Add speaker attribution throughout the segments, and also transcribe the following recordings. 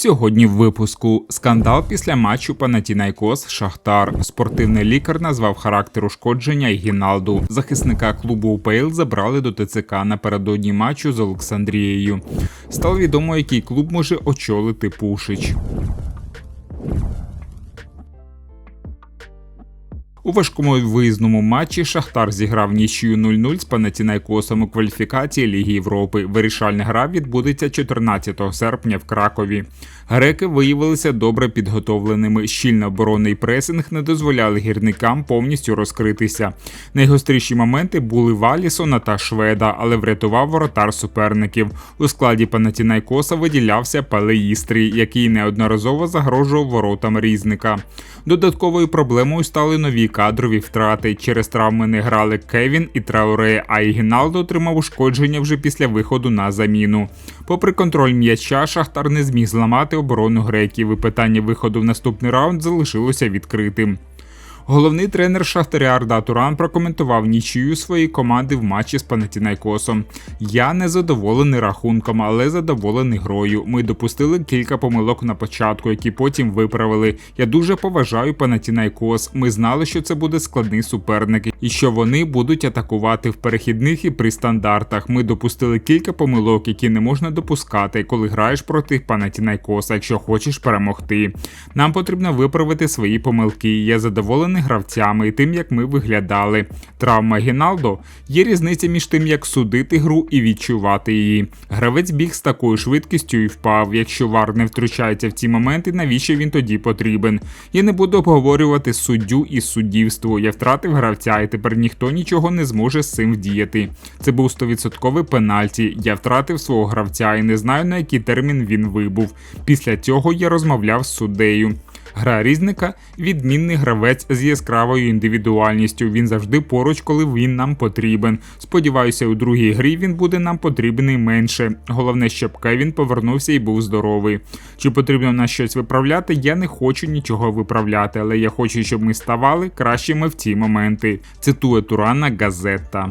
Speaker 1: Сьогодні в випуску скандал після матчу Панатінайкос Шахтар. Спортивний лікар назвав характер ушкодження Гіналду. Захисника клубу УПЛ забрали до ТЦК напередодні матчу з Олександрією. Стало відомо, який клуб може очолити Пушич. У важкому виїзному матчі Шахтар зіграв нічию 0-0 з Панатінайкосом у кваліфікації Ліги Європи. Вирішальна гра відбудеться 14 серпня в Кракові. Греки виявилися добре підготовленими. Щільна оборонний пресинг не дозволяли гірникам повністю розкритися. Найгостріші моменти були Валісона та Шведа, але врятував воротар суперників. У складі Панатінайкоса виділявся Палеїстрій, який неодноразово загрожував воротам різника. Додатковою проблемою стали нові кадрові втрати. Через травми не грали Кевін і Трауре, а Ігіналдо отримав ушкодження вже після виходу на заміну. Попри контроль м'яча, Шахтар не зміг зламати оборону греків. і Питання виходу в наступний раунд залишилося відкритим. Головний тренер Шахтаря Арда Туран прокоментував нічию своєї команди в матчі з Панатінайкосом. Я не задоволений рахунком, але задоволений грою. Ми допустили кілька помилок на початку, які потім виправили. Я дуже поважаю Панатінайкос. Ми знали, що це буде складний суперник і що вони будуть атакувати в перехідних і при стандартах. Ми допустили кілька помилок, які не можна допускати, коли граєш проти Панатінайкоса, якщо хочеш перемогти. Нам потрібно виправити свої помилки. Я задоволений гравцями і тим, як ми виглядали. Травма Гіналдо є різниця між тим, як судити гру і відчувати її. Гравець біг з такою швидкістю і впав. Якщо вар не втручається в ці моменти, навіщо він тоді потрібен? Я не буду обговорювати суддю і суддівство. Я втратив гравця, і тепер ніхто нічого не зможе з цим вдіяти. Це був 100% пенальті. Я втратив свого гравця і не знаю на який термін він вибув. Після цього я розмовляв з суддею. Гра різника відмінний гравець з яскравою індивідуальністю. Він завжди поруч, коли він нам потрібен. Сподіваюся, у другій грі він буде нам потрібний менше. Головне, щоб Кевін повернувся і був здоровий. Чи потрібно на щось виправляти? Я не хочу нічого виправляти, але я хочу, щоб ми ставали кращими в ці моменти. Цитує Турана Газета.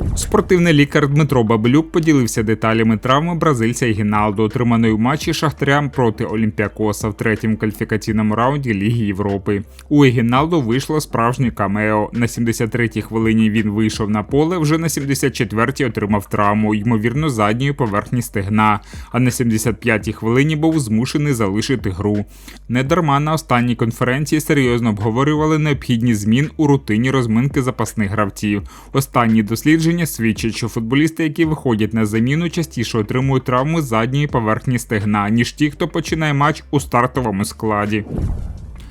Speaker 1: Спортивний лікар Дмитро Бабелюк поділився деталями травми бразильця Гіналдо, отриманої в матчі Шахтарям проти Олімпіакоса в третьому кваліфікаційному раунді Ліги Європи. У Егіналдо вийшло справжнє камео. На 73-й хвилині він вийшов на поле, вже на 74-й отримав травму, ймовірно, задньої поверхні стегна. А на 75-й хвилині був змушений залишити гру. Недарма на останній конференції серйозно обговорювали необхідні змін у рутині розминки запасних гравців. Останні дослідження Дослідження свідчать, що футболісти, які виходять на заміну, частіше отримують травми задньої поверхні стегна, ніж ті, хто починає матч у стартовому складі.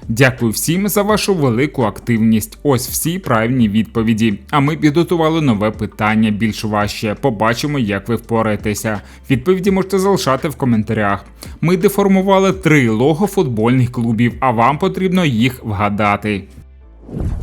Speaker 1: Дякую всім за вашу велику активність. Ось всі правильні відповіді. А ми підготували нове питання більш важче. Побачимо, як ви впораєтеся. Відповіді можете залишати в коментарях. Ми деформували три лого футбольних клубів, а вам потрібно їх вгадати.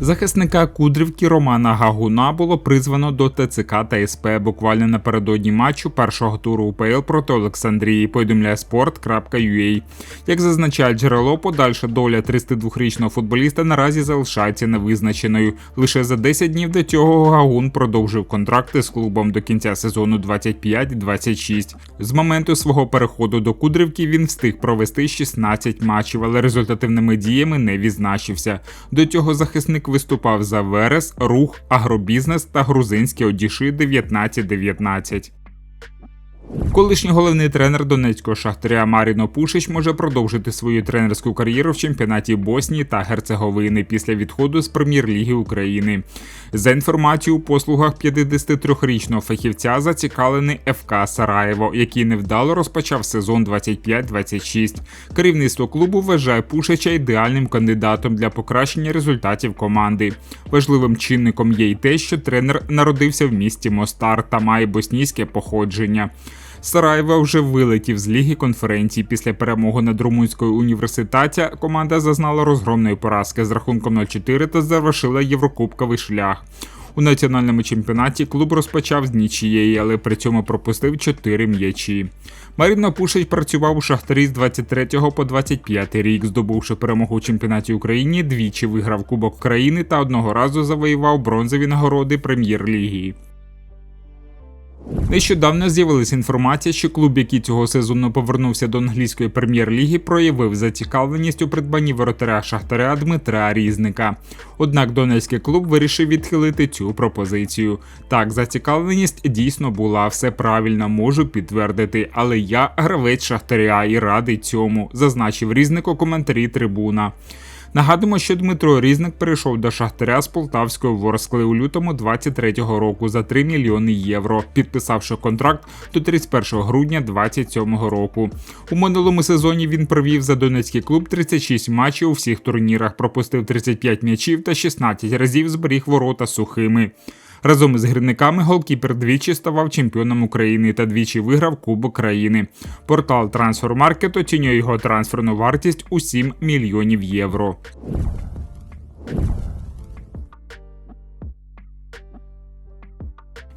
Speaker 1: Захисника Кудрівки Романа Гагуна було призвано до ТЦК та СП буквально напередодні матчу першого туру УПЛ проти Олександрії. Повідомляє sport.ua. Як зазначає джерело, подальша доля 32-річного футболіста наразі залишається невизначеною. Лише за 10 днів до цього Гагун продовжив контракти з клубом до кінця сезону 25-26. З моменту свого переходу до Кудрівки він встиг провести 16 матчів, але результативними діями не відзначився. До цього захисник виступав за Верес, Рух, Агробізнес та грузинські одіші 1919. Колишній головний тренер донецького шахтаря Маріно Пушич може продовжити свою тренерську кар'єру в чемпіонаті Боснії та Герцеговини після відходу з прем'єр-ліги України. За інформацією у послугах 53-річного фахівця зацікавлений ФК Сараєво, який невдало розпочав сезон 25-26. Керівництво клубу вважає Пушича ідеальним кандидатом для покращення результатів команди. Важливим чинником є й те, що тренер народився в місті Мостар та має боснійське походження. Сараєво вже вилетів з ліги конференції після перемоги над румунською університаті. Команда зазнала розгромної поразки з рахунком 0-4 та завершила єврокубковий шлях. У національному чемпіонаті клуб розпочав з нічієї, але при цьому пропустив 4 м'ячі. Маріно Пушич працював у Шахтарі з 23 по 25 рік, здобувши перемогу у чемпіонаті України, двічі виграв Кубок країни та одного разу завоював бронзові нагороди прем'єр-ліги. Нещодавно з'явилася інформація, що клуб, який цього сезону повернувся до англійської прем'єр-ліги, проявив зацікавленість у придбанні воротаря Шахтаря Дмитра Різника. Однак донецький клуб вирішив відхилити цю пропозицію. Так, зацікавленість дійсно була, все правильно можу підтвердити, але я гравець Шахтаря і радий цьому, зазначив різник у коментарі трибуна. Нагадуємо, що Дмитро Різник перейшов до Шахтаря з Полтавської Ворскли у лютому 23-го року за 3 мільйони євро, підписавши контракт до 31 грудня 27-го року. У минулому сезоні він провів за донецький клуб 36 матчів у всіх турнірах, пропустив 35 м'ячів та 16 разів зберіг ворота сухими. Разом із гірниками голкіпер двічі ставав чемпіоном України та двічі виграв Кубок країни. Портал трансфермаркет оцінює його трансферну вартість у 7 мільйонів євро.